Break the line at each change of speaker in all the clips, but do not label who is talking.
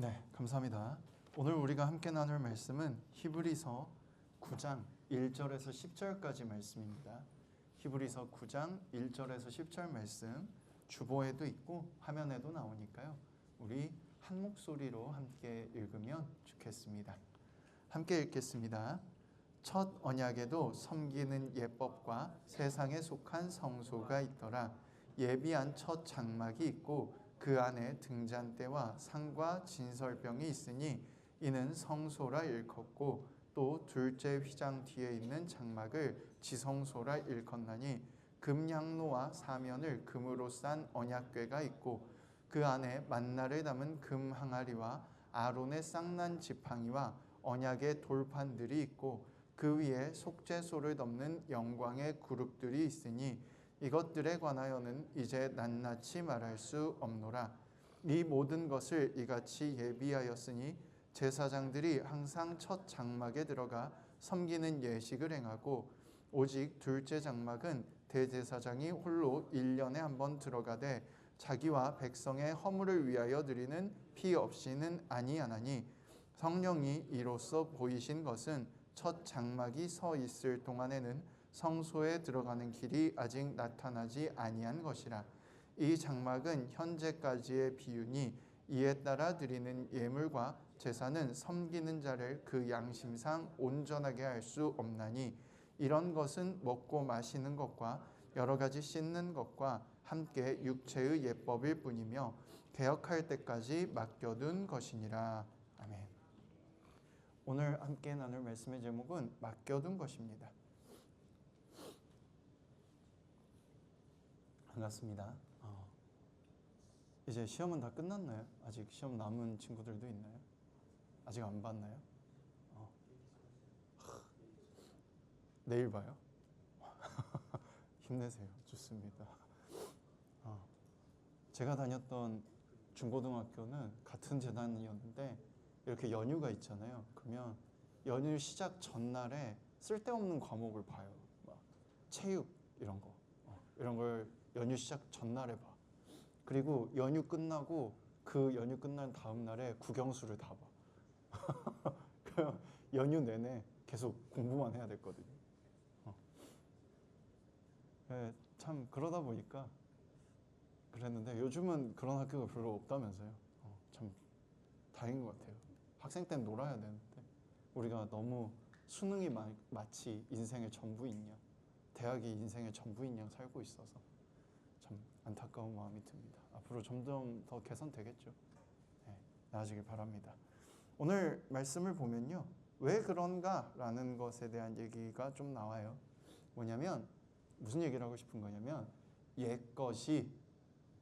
네, 감사합니다. 오늘 우리가 함께 나눌 말씀은 히브리서 9장 1절에서 10절까지 말씀입니다. 히브리서 9장 1절에서 10절 말씀 주보에도 있고 화면에도 나오니까요. 우리 한 목소리로 함께 읽으면 좋겠습니다. 함께 읽겠습니다. 첫 언약에도 섬기는 예법과 세상에 속한 성소가 있더라. 예비한 첫 장막이 있고 그 안에 등잔대와 상과 진설병이 있으니 이는 성소라 일컫고 또 둘째 휘장 뒤에 있는 장막을 지성소라 일컫나니 금양로와 사면을 금으로 싼 언약궤가 있고 그 안에 만나를 담은 금 항아리와 아론의 쌍난 지팡이와 언약의 돌판들이 있고 그 위에 속죄소를 덮는 영광의 그룹들이 있으니 이것들에 관하여는 이제 낱낱이 말할 수 없노라. 이 모든 것을 이같이 예비하였으니 제사장들이 항상 첫 장막에 들어가 섬기는 예식을 행하고 오직 둘째 장막은 대제사장이 홀로 1년에 한 번 들어가되 자기와 백성의 허물을 위하여 드리는 피 없이는 아니하나니 성령이 이로써 보이신 것은 첫 장막이 서 있을 동안에는 성소에 들어가는 길이 아직 나타나지 아니한 것이라 이 장막은 현재까지의 비유니 이에 따라 드리는 예물과 제사는 섬기는 자를 그 양심상 온전하게 할 수 없나니 이런 것은 먹고 마시는 것과 여러 가지 씻는 것과 함께 육체의 예법일 뿐이며 개혁할 때까지 맡겨둔 것이니라 아멘. 오늘 함께 나눌 말씀의 제목은 맡겨둔 것입니다. 반갑습니다. 어, 이제 시험은 다 끝났나요? 아직 시험 남은 친구들도 있나요? 아직 안 봤나요? 어. 하, 내일 봐요. 힘내세요. 좋습니다. 어, 제가 다녔던 중고등학교는 같은 재단이었는데 이렇게 연휴가 있잖아요. 그러면 연휴 시작 전날에 쓸데없는 과목을 봐요. 막 체육 이런 거. 어, 이런 걸 연휴 시작 전날에 봐. 그리고 연휴 끝나고 그 연휴 끝난 다음 날에 국영수를 다 봐. 그럼 연휴 내내 계속 공부만 해야 됐거든요. 어. 네, 참 그러다 보니까 그랬는데 요즘은 그런 학교가 별로 없다면서요. 어, 참 다행인 것 같아요. 학생 때는 놀아야 되는데 우리가 너무 수능이 마, 마치 인생의 전부인 양, 대학이 인생의 전부인 양 살고 있어서 참 안타까운 마음이 듭니다. 앞으로 점점 더 개선되겠죠. 네, 나아지길 바랍니다. 오늘 말씀을 보면요. 왜 그런가라는 것에 대한 얘기가 좀 나와요. 뭐냐면 무슨 얘기를 하고 싶은 거냐면 옛 것이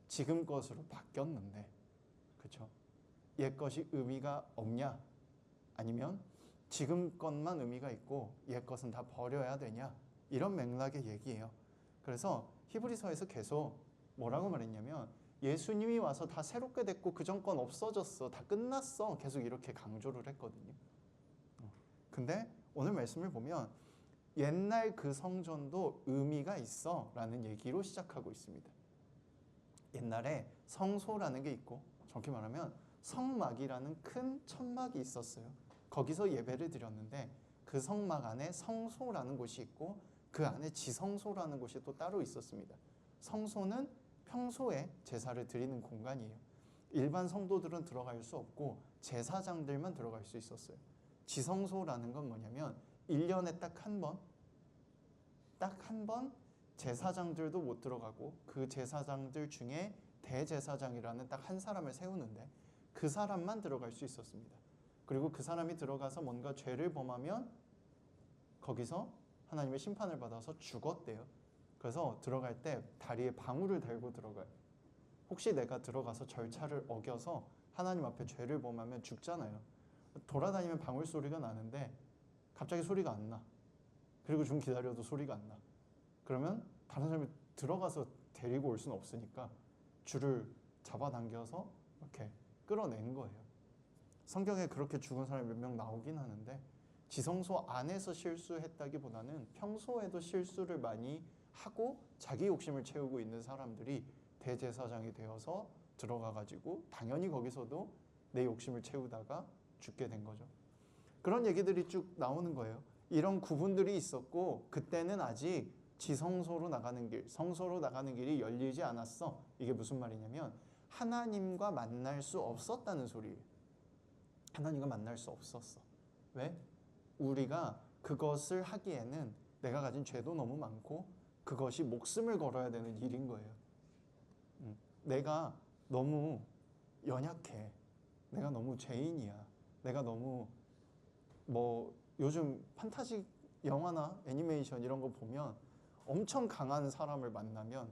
지금 것으로 바뀌었는데 그렇죠? 옛 것이 의미가 없냐? 아니면 지금 것만 의미가 있고 옛 것은 다 버려야 되냐? 이런 맥락의 얘기예요. 그래서 히브리서에서 계속 뭐라고 말했냐면 예수님이 와서 다 새롭게 됐고 그전건 없어졌어. 다 끝났어. 계속 이렇게 강조를 했거든요. 어. 근데 오늘 말씀을 보면 옛날 그 성전도 의미가 있어 라는 얘기로 시작하고 있습니다. 옛날에 성소라는 게 있고 정확히 말하면 성막이라는 큰 천막이 있었어요. 거기서 예배를 드렸는데 그 성막 안에 성소라는 곳이 있고 그 안에 지성소라는 곳이 또 따로 있었습니다. 성소는 평소에 제사를 드리는 공간이에요. 일반 성도들은 들어갈 수 없고 제사장들만 들어갈 수 있었어요. 지성소라는 건 뭐냐면 1년에 딱 한 번, 딱 한 번 제사장들도 못 들어가고 그 제사장들 중에 대제사장이라는 딱 한 사람을 세우는데 그 사람만 들어갈 수 있었습니다. 그리고 그 사람이 들어가서 뭔가 죄를 범하면 거기서 하나님의 심판을 받아서 죽었대요. 그래서 들어갈 때 다리에 방울을 달고 들어가요. 혹시 내가 들어가서 절차를 어겨서 하나님 앞에 죄를 범하면 죽잖아요. 돌아다니면 방울 소리가 나는데 갑자기 소리가 안 나. 그리고 좀 기다려도 소리가 안 나. 그러면 다른 사람이 들어가서 데리고 올 수는 없으니까 줄을 잡아당겨서 이렇게 끌어낸 거예요. 성경에 그렇게 죽은 사람이 몇 명 나오긴 하는데 지성소 안에서 실수했다기보다는 평소에도 실수를 많이 하고 자기 욕심을 채우고 있는 사람들이 대제사장이 되어서 들어가 가지고 당연히 거기서도 내 욕심을 채우다가 죽게 된 거죠. 그런 얘기들이 쭉 나오는 거예요. 이런 구분들이 있었고 그때는 아직 지성소로 나가는 길, 성소로 나가는 길이 열리지 않았어. 이게 무슨 말이냐면 하나님과 만날 수 없었다는 소리예요. 하나님과 만날 수 없었어. 왜? 우리가 그것을 하기에는 내가 가진 죄도 너무 많고 그것이 목숨을 걸어야 되는 일인 거예요. 음, 내가 너무 연약해. 내가 너무 죄인이야. 내가 너무 뭐 요즘 판타지 영화나 애니메이션 이런 거 보면 엄청 강한 사람을 만나면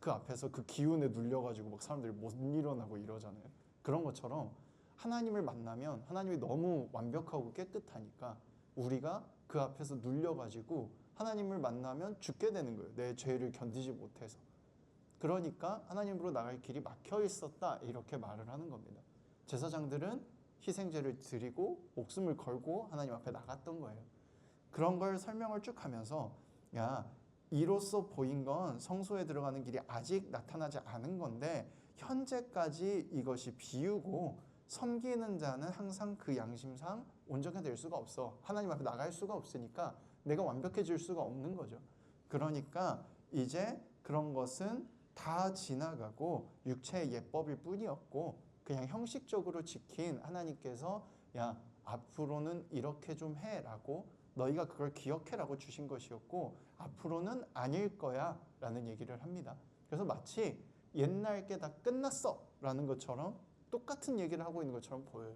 그 앞에서 그 기운에 눌려가지고 막 사람들이 못 일어나고 이러잖아요. 그런 것처럼 하나님을 만나면 하나님이 너무 완벽하고 깨끗하니까 우리가 그 앞에서 눌려가지고 하나님을 만나면 죽게 되는 거예요. 내 죄를 견디지 못해서. 그러니까 하나님으로 나갈 길이 막혀 있었다 이렇게 말을 하는 겁니다. 제사장들은 희생제를 드리고 목숨을 걸고 하나님 앞에 나갔던 거예요. 그런 걸 설명을 쭉 하면서 야 이로써 보인 건 성소에 들어가는 길이 아직 나타나지 않은 건데 현재까지 이것이 비유고 섬기는 자는 항상 그 양심상 온전히 될 수가 없어. 하나님 앞에 나갈 수가 없으니까 내가 완벽해질 수가 없는 거죠. 그러니까 이제 그런 것은 다 지나가고 육체의 예법일 뿐이었고 그냥 형식적으로 지킨 하나님께서 야 앞으로는 이렇게 좀 해라고 너희가 그걸 기억해라고 주신 것이었고 앞으로는 아닐 거야 라는 얘기를 합니다. 그래서 마치 옛날 게 다 끝났어 라는 것처럼 똑같은 얘기를 하고 있는 것처럼 보여요.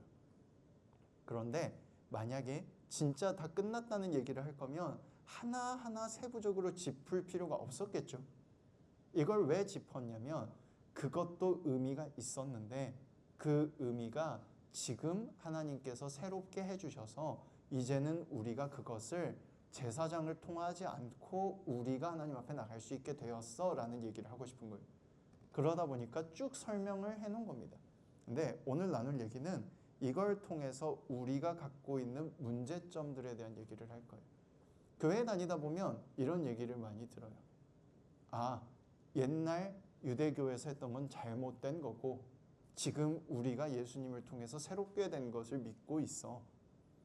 그런데 만약에 진짜 다 끝났다는 얘기를 할 거면 하나하나 세부적으로 짚을 필요가 없었겠죠. 이걸 왜 짚었냐면 그것도 의미가 있었는데 그 의미가 지금 하나님께서 새롭게 해주셔서 이제는 우리가 그것을 제사장을 통하지 않고 우리가 하나님 앞에 나갈 수 있게 되었어 라는 얘기를 하고 싶은 거예요. 그러다 보니까 쭉 설명을 해놓은 겁니다. 근데 오늘 나눌 얘기는 이걸 통해서 우리가 갖고 있는 문제점들에 대한 얘기를 할 거예요. 교회 다니다 보면 이런 얘기를 많이 들어요. 아, 옛날 유대교에서 했던 건 잘못된 거고 지금 우리가 예수님을 통해서 새롭게 된 것을 믿고 있어.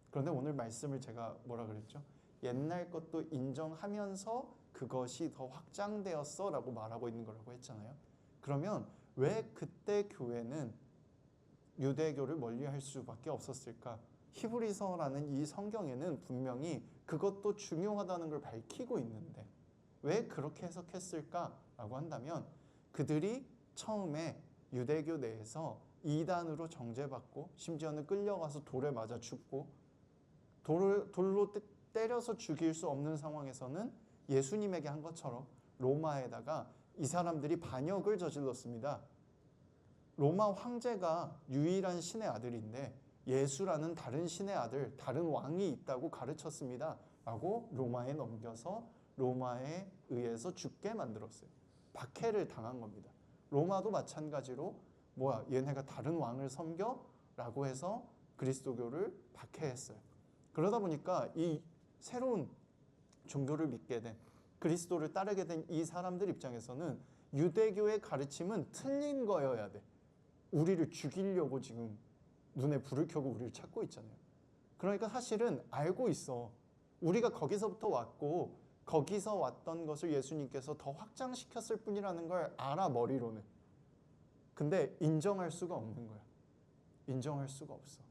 그런데 오늘 말씀을 제가 뭐라 그랬죠? 옛날 것도 인정하면서 그것이 더 확장되었어 라고 말하고 있는 거라고 했잖아요. 그러면 왜 그때 교회는 유대교를 멀리할 수밖에 없었을까? 히브리서라는 이 성경에는 분명히 그것도 중요하다는 걸 밝히고 있는데 왜 그렇게 해석했을까라고 한다면 그들이 처음에 유대교 내에서 이단으로 정죄받고 심지어는 끌려가서 돌에 맞아 죽고 돌을, 돌로 때- 때려서 죽일 수 없는 상황에서는 예수님에게 한 것처럼 로마에다가 이 사람들이 반역을 저질렀습니다. 로마 황제가 유일한 신의 아들인데 예수라는 다른 신의 아들, 다른 왕이 있다고 가르쳤습니다. 라고 로마에 넘겨서 로마에 의해서 죽게 만들었어요. 박해를 당한 겁니다. 로마도 마찬가지로 뭐야 얘네가 다른 왕을 섬겨? 라고 해서 그리스도교를 박해했어요. 그러다 보니까 이 새로운 종교를 믿게 된 그리스도를 따르게 된 이 사람들 입장에서는 유대교의 가르침은 틀린 거여야 돼. 우리를 죽이려고 지금 눈에 불을 켜고 우리를 찾고 있잖아요. 그러니까 사실은 알고 있어. 우리가 거기서부터 왔고 거기서 왔던 것을 예수님께서 더 확장시켰을 뿐이라는 걸 알아 머리로는. 근데 인정할 수가 없는 거야. 인정할 수가 없어.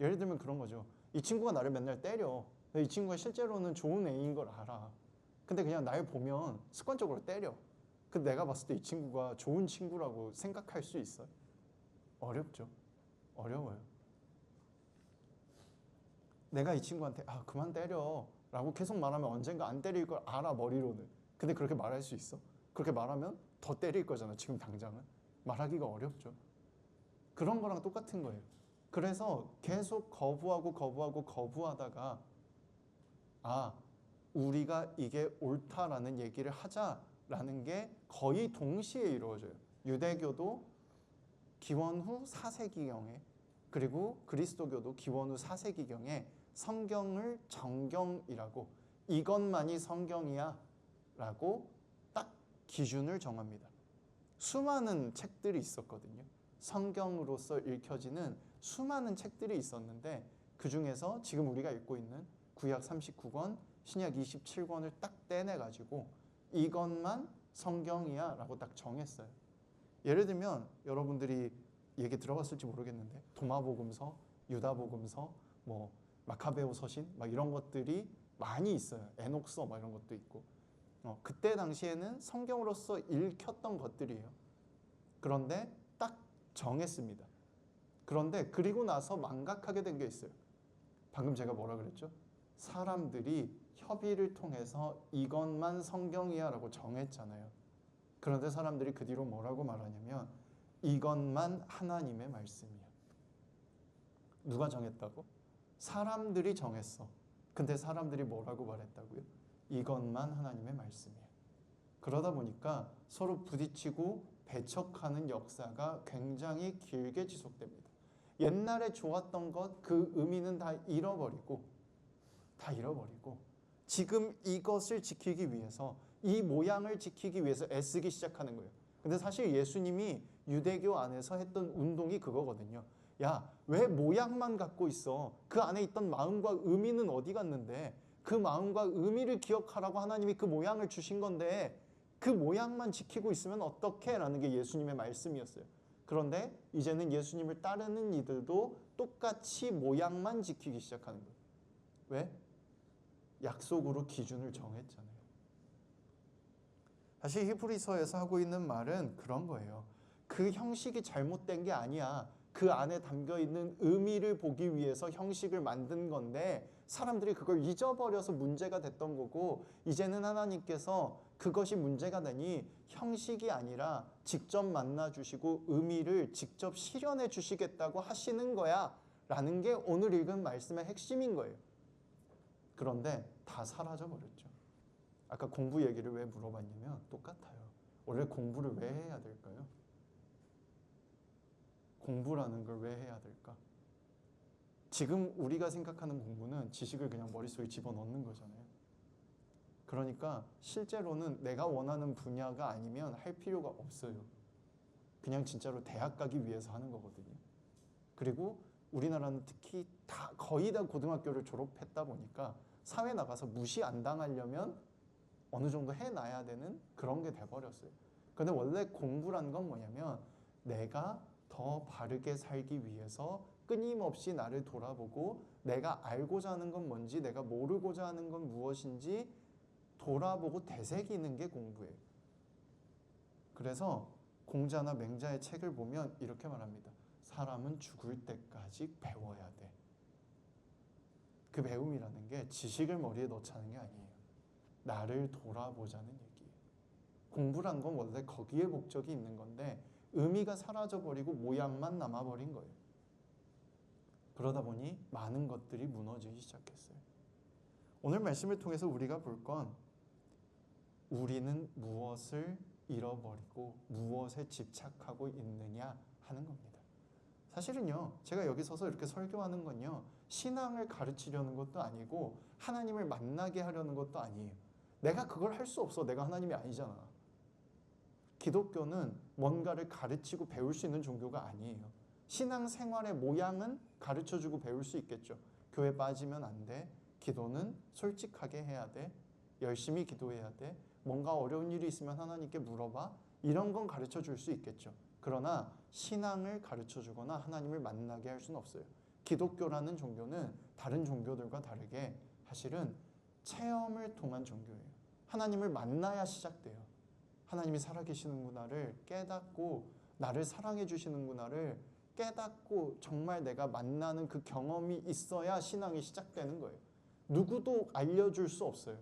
예를 들면 그런 거죠. 이 친구가 나를 맨날 때려. 이 친구가 실제로는 좋은 애인 걸 알아. 근데 그냥 날 보면 습관적으로 때려. 근데 내가 봤을 때 이 친구가 좋은 친구라고 생각할 수 있어요? 어렵죠. 어려워요. 내가 이 친구한테 아 그만 때려. 라고 계속 말하면 언젠가 안 때릴 걸 알아 머리로는. 근데 그렇게 말할 수 있어? 그렇게 말하면 더 때릴 거잖아 지금 당장은. 말하기가 어렵죠. 그런 거랑 똑같은 거예요. 그래서 계속 거부하고 거부하고 거부하다가 아 우리가 이게 옳다라는 얘기를 하자라는 게 거의 동시에 이루어져요. 유대교도 기원 후 4세기경에 그리고 그리스도교도 기원 후 4세기경에 성경을 정경이라고 이것만이 성경이야 라고 딱 기준을 정합니다. 수많은 책들이 있었거든요. 성경으로서 읽혀지는 수많은 책들이 있었는데 그 중에서 지금 우리가 읽고 있는 구약 39권, 신약 27권을 딱 떼내 가지고 이것만 성경이야 라고 딱 정했어요. 예를 들면 여러분들이 얘기 들어봤을지 모르겠는데 도마복음서, 유다복음서, 뭐 마카베오 서신 막 이런 것들이 많이 있어요. 에녹서 막 이런 것도 있고. 어, 그때 당시에는 성경으로서 읽혔던 것들이에요. 그런데 딱 정했습니다. 그런데 그리고 나서 망각하게 된 게 있어요. 방금 제가 뭐라 그랬죠? 사람들이 협의를 통해서 이것만 성경이야 라고 정했잖아요. 그런데 사람들이 그 뒤로 뭐라고 말하냐면 이것만 하나님의 말씀이야. 누가 정했다고? 사람들이 정했어. 근데 사람들이 뭐라고 말했다고요? 이것만 하나님의 말씀이야. 그러다 보니까 서로 부딪히고 배척하는 역사가 굉장히 길게 지속됩니다. 옛날에 좋았던 것 그 의미는 다 잃어버리고 다 잃어버리고 지금 이것을 지키기 위해서 이 모양을 지키기 위해서 애쓰기 시작하는 거예요. 근데 사실 예수님이 유대교 안에서 했던 운동이 그거거든요. 야, 왜 모양만 갖고 있어? 그 안에 있던 마음과 의미는 어디 갔는데? 그 마음과 의미를 기억하라고 하나님이 그 모양을 주신 건데 그 모양만 지키고 있으면 어떡해? 라는 게 예수님의 말씀이었어요. 그런데 이제는 예수님을 따르는 이들도 똑같이 모양만 지키기 시작하는 거예요. 왜? 약속으로 기준을 정했잖아요. 사실 히브리서에서 하고 있는 말은 그런 거예요. 그 형식이 잘못된 게 아니야. 그 안에 담겨 있는 의미를 보기 위해서 형식을 만든 건데 사람들이 그걸 잊어버려서 문제가 됐던 거고 이제는 하나님께서 그것이 문제가 되니 형식이 아니라 직접 만나 주시고 의미를 직접 실현해 주시겠다고 하시는 거야 라는 게 오늘 읽은 말씀의 핵심인 거예요. 그런데 다 사라져 버렸죠. 아까 공부 얘기를 왜 물어봤냐면 똑같아요. 원래 공부를 왜 해야 될까요? 공부라는 걸 왜 해야 될까? 지금 우리가 생각하는 공부는 지식을 그냥 머릿속에 집어넣는 거잖아요. 그러니까 실제로는 내가 원하는 분야가 아니면 할 필요가 없어요. 그냥 진짜로 대학 가기 위해서 하는 거거든요. 그리고 우리나라는 특히 다 거의 다 고등학교를 졸업했다 보니까 사회 나가서 무시 안 당하려면 어느 정도 해놔야 되는 그런 게 돼버렸어요. 근데 원래 공부란 건 뭐냐면 내가 더 바르게 살기 위해서 끊임없이 나를 돌아보고 내가 알고자 하는 건 뭔지 내가 모르고자 하는 건 무엇인지 돌아보고 되새기는 게 공부예요. 그래서 공자나 맹자의 책을 보면 이렇게 말합니다. 사람은 죽을 때까지 배워야 돼. 그 배움이라는 게 지식을 머리에 넣자는 게 아니에요. 나를 돌아보자는 얘기예요. 공부란 건 원래 거기에 목적이 있는 건데 의미가 사라져버리고 모양만 남아버린 거예요. 그러다 보니 많은 것들이 무너지기 시작했어요. 오늘 말씀을 통해서 우리가 볼 건 우리는 무엇을 잃어버리고 무엇에 집착하고 있느냐 하는 겁니다. 사실은요, 제가 여기 서서 이렇게 설교하는 건요, 신앙을 가르치려는 것도 아니고 하나님을 만나게 하려는 것도 아니에요. 내가 그걸 할 수 없어. 내가 하나님이 아니잖아. 기독교는 뭔가를 가르치고 배울 수 있는 종교가 아니에요. 신앙 생활의 모양은 가르쳐 주고 배울 수 있겠죠. 교회 빠지면 안 돼. 기도는 솔직하게 해야 돼. 열심히 기도해야 돼. 뭔가 어려운 일이 있으면 하나님께 물어봐. 이런 건 가르쳐 줄 수 있겠죠. 그러나 신앙을 가르쳐 주거나 하나님을 만나게 할 수는 없어요. 기독교라는 종교는 다른 종교들과 다르게 사실은 체험을 통한 종교예요. 하나님을 만나야 시작돼요. 하나님이 살아계시는구나를 깨닫고 나를 사랑해 주시는구나를 깨닫고 정말 내가 만나는 그 경험이 있어야 신앙이 시작되는 거예요. 누구도 알려줄 수 없어요.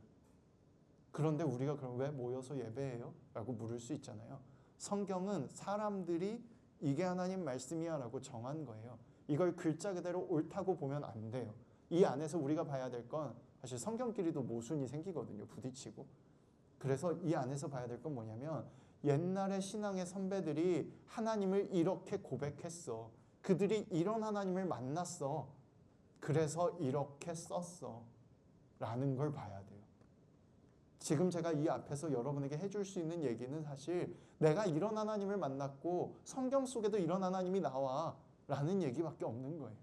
그런데 우리가 그럼 왜 모여서 예배해요? 라고 물을 수 있잖아요. 성경은 사람들이 이게 하나님 말씀이야 라고 정한 거예요. 이걸 글자 그대로 옳다고 보면 안 돼요. 이 안에서 우리가 봐야 될건 사실 성경끼리도 모순이 생기거든요. 부딪히고. 그래서 이 안에서 봐야 될 건 뭐냐면 옛날의 신앙의 선배들이 하나님을 이렇게 고백했어. 그들이 이런 하나님을 만났어. 그래서 이렇게 썼어. 라는 걸 봐야 돼요. 지금 제가 이 앞에서 여러분에게 해줄 수 있는 얘기는 사실 내가 이런 하나님을 만났고 성경 속에도 이런 하나님이 나와 라는 얘기밖에 없는 거예요.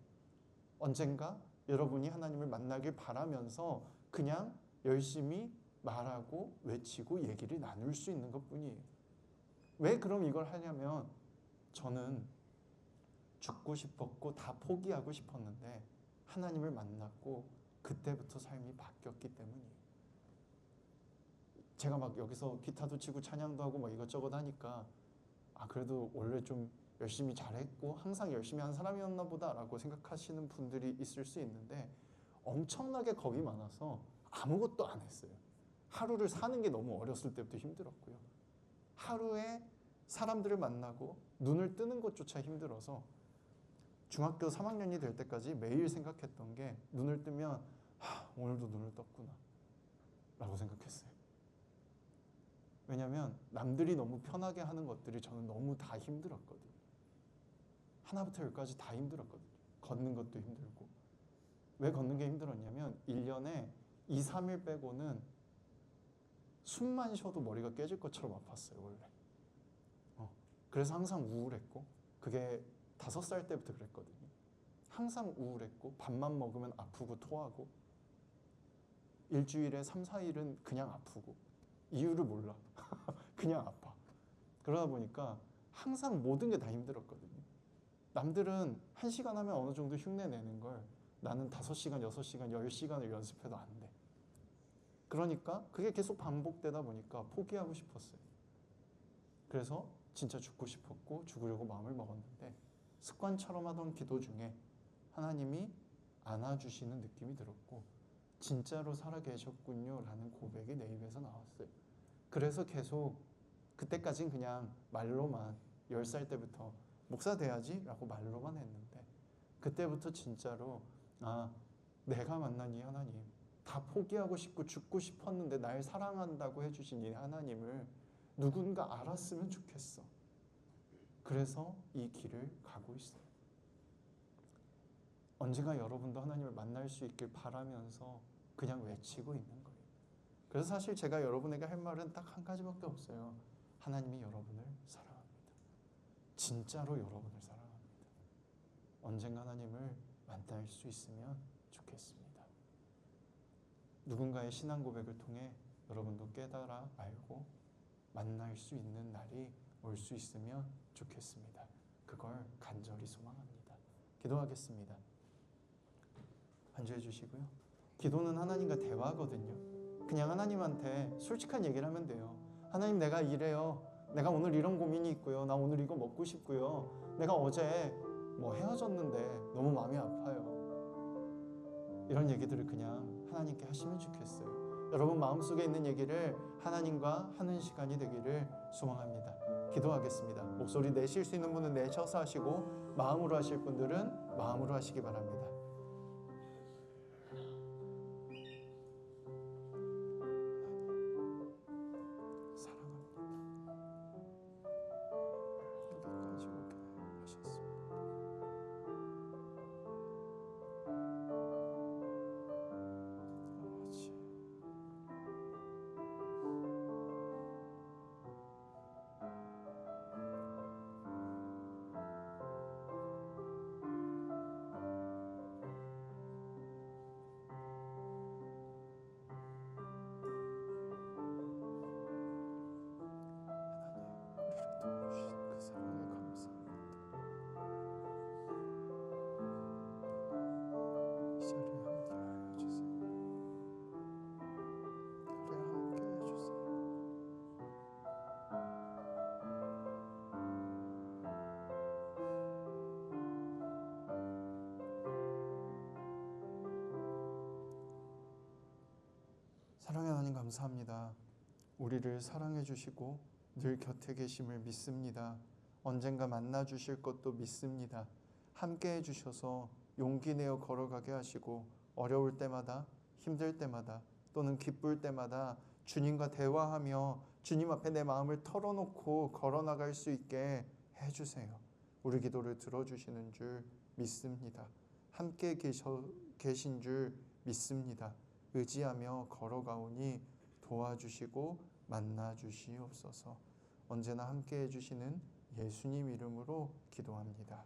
언젠가 여러분이 하나님을 만나길 바라면서 그냥 열심히 말하고 외치고 얘기를 나눌 수 있는 것 뿐이에요. 왜 그럼 이걸 하냐면 저는 죽고 싶었고 다 포기하고 싶었는데 하나님을 만났고 그때부터 삶이 바뀌었기 때문이에요. 제가 막 여기서 기타도 치고 찬양도 하고 뭐 이것저것 하니까 아 그래도 원래 좀 열심히 잘했고 항상 열심히 한 사람이었나 보다라고 생각하시는 분들이 있을 수 있는데 엄청나게 겁이 많아서 아무것도 안 했어요. 하루를 사는 게 너무 어렸을 때부터 힘들었고요. 하루에 사람들을 만나고 눈을 뜨는 것조차 힘들어서 중학교 3학년이 될 때까지 매일 생각했던 게 눈을 뜨면 하, 오늘도 눈을 떴구나 라고 생각했어요. 왜냐하면 남들이 너무 편하게 하는 것들이 저는 너무 다 힘들었거든요. 하나부터 열까지 다 힘들었거든요. 걷는 것도 힘들고. 왜 걷는 게 힘들었냐면 1년에 2, 3일 빼고는 숨만 쉬어도 머리가 깨질 것처럼 아팠어요, 원래. 어, 그래서 항상 우울했고, 그게 다섯 살 때부터 그랬거든요. 항상 우울했고, 밥만 먹으면 아프고 토하고, 일주일에 3, 4일은 그냥 아프고, 이유를 몰라. 그냥 아파. 그러다 보니까 항상 모든 게 다 힘들었거든요. 남들은 한 시간 하면 어느 정도 흉내 내는 걸 나는 다섯 시간, 여섯 시간, 열 시간을 연습해도 안 돼. 그러니까 그게 계속 반복되다 보니까 포기하고 싶었어요. 그래서 진짜 죽고 싶었고 죽으려고 마음을 먹었는데 습관처럼 하던 기도 중에 하나님이 안아주시는 느낌이 들었고 진짜로 살아 계셨군요 라는 고백이 내 입에서 나왔어요. 그래서 계속 그때까진 그냥 말로만 10살 때부터 목사 돼야지 라고 말로만 했는데 그때부터 진짜로 아 내가 만난 이 하나님 다 포기하고 싶고 죽고 싶었는데 날 사랑한다고 해주신 이 하나님을 누군가 알았으면 좋겠어. 그래서 이 길을 가고 있어요. 언젠가 여러분도 하나님을 만날 수 있길 바라면서 그냥 외치고 있는 거예요. 그래서 사실 제가 여러분에게 할 말은 딱 한 가지밖에 없어요. 하나님이 여러분을. 진짜로 여러분을 사랑합니다. 언젠가 하나님을 만날 수 있으면 좋겠습니다. 누군가의 신앙 고백을 통해 여러분도 깨달아 알고 만날 수 있는 날이 올 수 있으면 좋겠습니다. 그걸 간절히 소망합니다. 기도하겠습니다. 안주해 주시고요. 기도는 하나님과 대화거든요. 그냥 하나님한테 솔직한 얘기를 하면 돼요. 하나님 내가 이래요. 내가 오늘 이런 고민이 있고요. 나 오늘 이거 먹고 싶고요. 내가 어제 뭐 헤어졌는데 너무 마음이 아파요. 이런 얘기들을 그냥 하나님께 하시면 좋겠어요. 여러분 마음속에 있는 얘기를 하나님과 하는 시간이 되기를 소망합니다. 기도하겠습니다. 목소리 내실 수 있는 분은 내셔서 하시고 마음으로 하실 분들은 마음으로 하시기 바랍니다. 사랑의 하나님 감사합니다. 우리를 사랑해 주시고 늘 곁에 계심을 믿습니다. 언젠가 만나 주실 것도 믿습니다. 함께 해 주셔서 용기 내어 걸어가게 하시고 어려울 때마다 힘들 때마다 또는 기쁠 때마다 주님과 대화하며 주님 앞에 내 마음을 털어놓고 걸어 나갈 수 있게 해 주세요. 우리 기도를 들어 주시는 줄 믿습니다. 함께 계신 줄 믿습니다. 의지하며 걸어가오니 도와주시고 만나 주시옵소서. 언제나 함께 해주시는 예수님 이름으로 기도합니다.